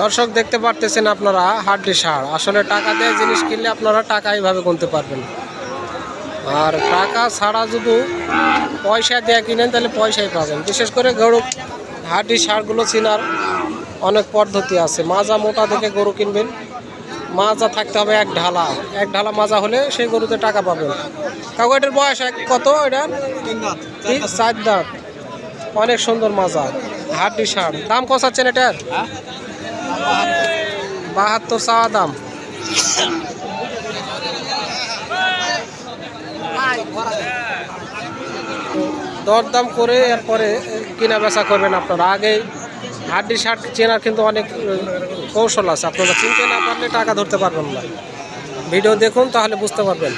দর্শক দেখতে পারতেছেন আপনারা হাড্ডি সার। আসলে টাকা দিয়ে জিনিস কিনলে আপনারা টাকা এইভাবে গুনতে পারবেন। আর টাকা ছাড়া যদি পয়সা দিয়ে কিনেন, তাহলে পয়সাই পাবেন। বিশেষ করে গরু, হাড্ডি সারগুলো চিনার অনেক পদ্ধতি আছে। মাজা মোটা দেখে গরু কিনবেন। মাজা থাকতে হবে এক ঢালা। এক ঢালা মাজা হলে সেই গরুতে টাকা পাবেন। কাকু, এটার বয়স এক কত এটা? চার দাঁত। অনেক সুন্দর মাজা, হাড্ডি সার। দাম কষাচ্ছেন এটার? বাহাত্তর। চাওয়া দাম। দরদাম করে এরপরে কেনা বেচা করবেন আপনারা। আগে হাড্ডি শার্ট চেনার কিন্তু অনেক কৌশল আছে। আপনারা চিনতে না পারলে টাকা ধরতে পারবেন না। ভিডিও দেখুন তাহলে বুঝতে পারবেন।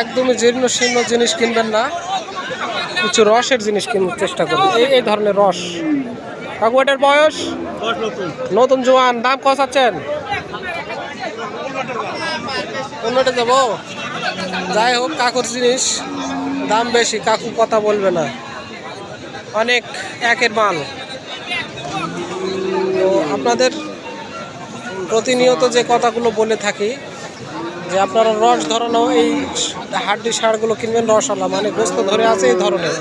একদমই জীর্ণ শীর্ণ জিনিস কিনবেন না। কিছু রসের জিনিস কিনতে চেষ্টা করবেন এই এই ধরনের রস। কাকু, এটার বয়স? নতুন জোয়ান। দাম কষাচ্ছেন অন্যটা দেবো। যাই হোক, কাকুর জিনিস। দাম বেশি, কাকু কথা বলবে না। অনেক একের মাল। আপনাদের প্রতিনিয়ত যে কথাগুলো বলে থাকি যে আপনারা রস ধরানো এই হাড্ডি সারগুলো কিনবেন রসালা মানে গোস্ত ধরে আছে এই ধরনের।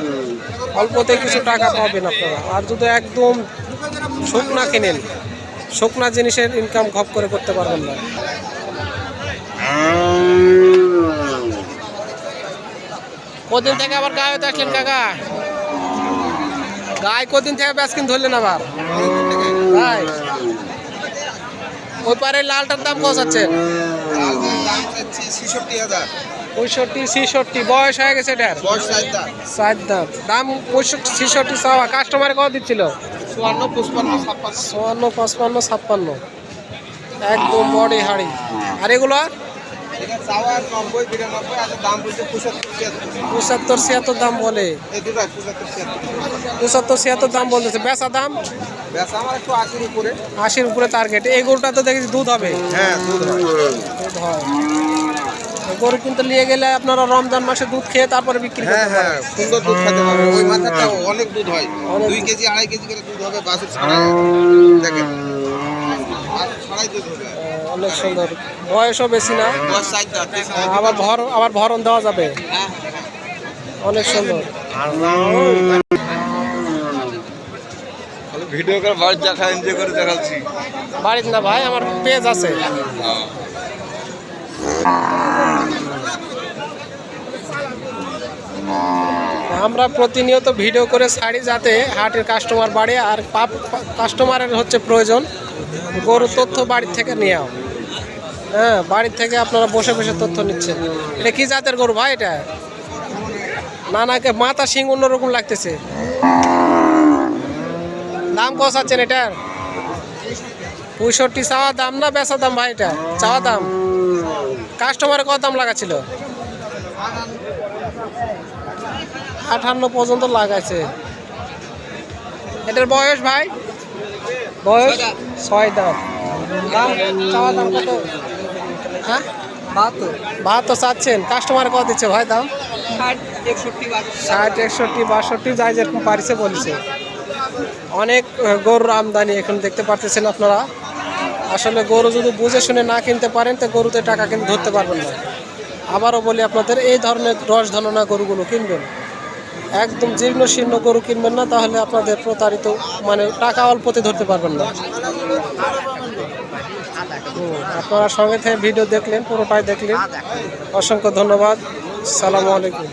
অল্পতে কিছু টাকা পাবেন আপনারা। আর যদি একদম শুকনা কেনেন শুকনা জিনিসের ইনকাম খপ করে করতে পারবেন না। কদিন থেকে আবার গায়ে আসলেন কাকা? গায়ে কদিন থেকে ব্যাসকিন ধরলেন আবার? ওই পারে লালটার দাম কষাচ্ছেন পঁয়ষট্টি ছিষট্টি বয়স হয়ে গেছে এটার। বয়স দাঁত দাম পঁয়ষট্টি ছিষট্টি চাওয়া। কাস্টমার কত দিচ্ছিল? চুয়ান্ন পঁচপান্ন ছাপ্পান্ন। চুয়ান্ন পঁচপান্ন ছাপ্পান্ন। একদম বডি হাড়ি। আর এগুলো? এটা চাওয়া নব্বই বিরানব্বই আর দাম বলছে পঁচাত্তর ছিয়াত্তর পঁচাত্তর ছিয়াত্তর দাম বলে। পঁচাত্তর ছিয়াত্তর। দাম বলতেছে। বেচা দাম? আশির উপরে। আশির উপরে টার্গেট এই গরুটা তো দেখি দুধ হবে? হ্যাঁ হয়। হয় গরু কিন্তু নিয়ে গেলে আপনারা রমজান মাসে দুধ খেয়ে তারপরে বিক্রি হ্যাঁ হ্যাঁ সুন্দর দুধ খেতে পারবে ওই মাথাটা অনেক দুধ হয়। দুই কেজি আড়াই কেজি করে দুধ হবে বাসুর ছাড়া। দেখেন বাছুর ছাড়াই দুধ হবে আহ, অনেক সুন্দর। বয়সও বেশি না। আবার ভর আবার ভরণ দেওয়া যাবে। অনেক সুন্দর। ভিডিও করে বাড়ি দেখা এনজয় করে দেখাচ্ছি। বাড়িতে না ভাই আমার পেজ আছে। আমরা প্রতিনিয়ত ভিডিও করে ছাড়ি যাতে হাটের কাস্টমার বাড়ে আর পাপ কাস্টমারের হচ্ছে প্রয়োজন। গরু তথ্য বাড়ির থেকে নেওয়া হ্যাঁ বাড়ির থেকে আপনারা বসে বসে তথ্য নিচ্ছেন। এটা কি জাতের গরু ভাই এটা? না নাকে মাথা শিং অন্যরকম লাগতেছে। দাম কষাচ্ছেন এটার? পঁয়ষট্টি চাওয়া দাম না বেচা দাম ভাই এটা? চাওয়া দাম। কাস্টমারে কত দাম লাগাচ্ছিল? আঠান্ন পর্যন্ত লাগাইছে। এটার বয়স ভাই? বয়স ছয় দাম দাম চাওয়া দাম কত? হ্যাঁ? বাহাত্তর। বাহাত্তর চাচ্ছেন। কাস্টমার কত দিচ্ছে ভাই দাম? ষাট একষট্টি বাষট্টি। যাই যেরকম পারিছে বলছে। অনেক গরুর আমদানি এখন দেখতে পারতেছেন আপনারা। আসলে গরু যদি বুঝে শুনে না কিনতে পারেন তো গরুতে টাকা কিন্তু ধরতে পারবেন না। আবারও বলি আপনাদের এই ধরনের রস ধননা গরুগুলো কিনবেন। একদম জীর্ণ শীর্ণ গরু কিনবেন না, তাহলে আপনাদের প্রতারিত মানে টাকা অল্পতে ধরতে পারবেন না। আপনারা সঙ্গে থেকে ভিডিও দেখলেন, পুরোটাই দেখলেন। অসংখ্য ধন্যবাদ। সালামু আলাইকুম।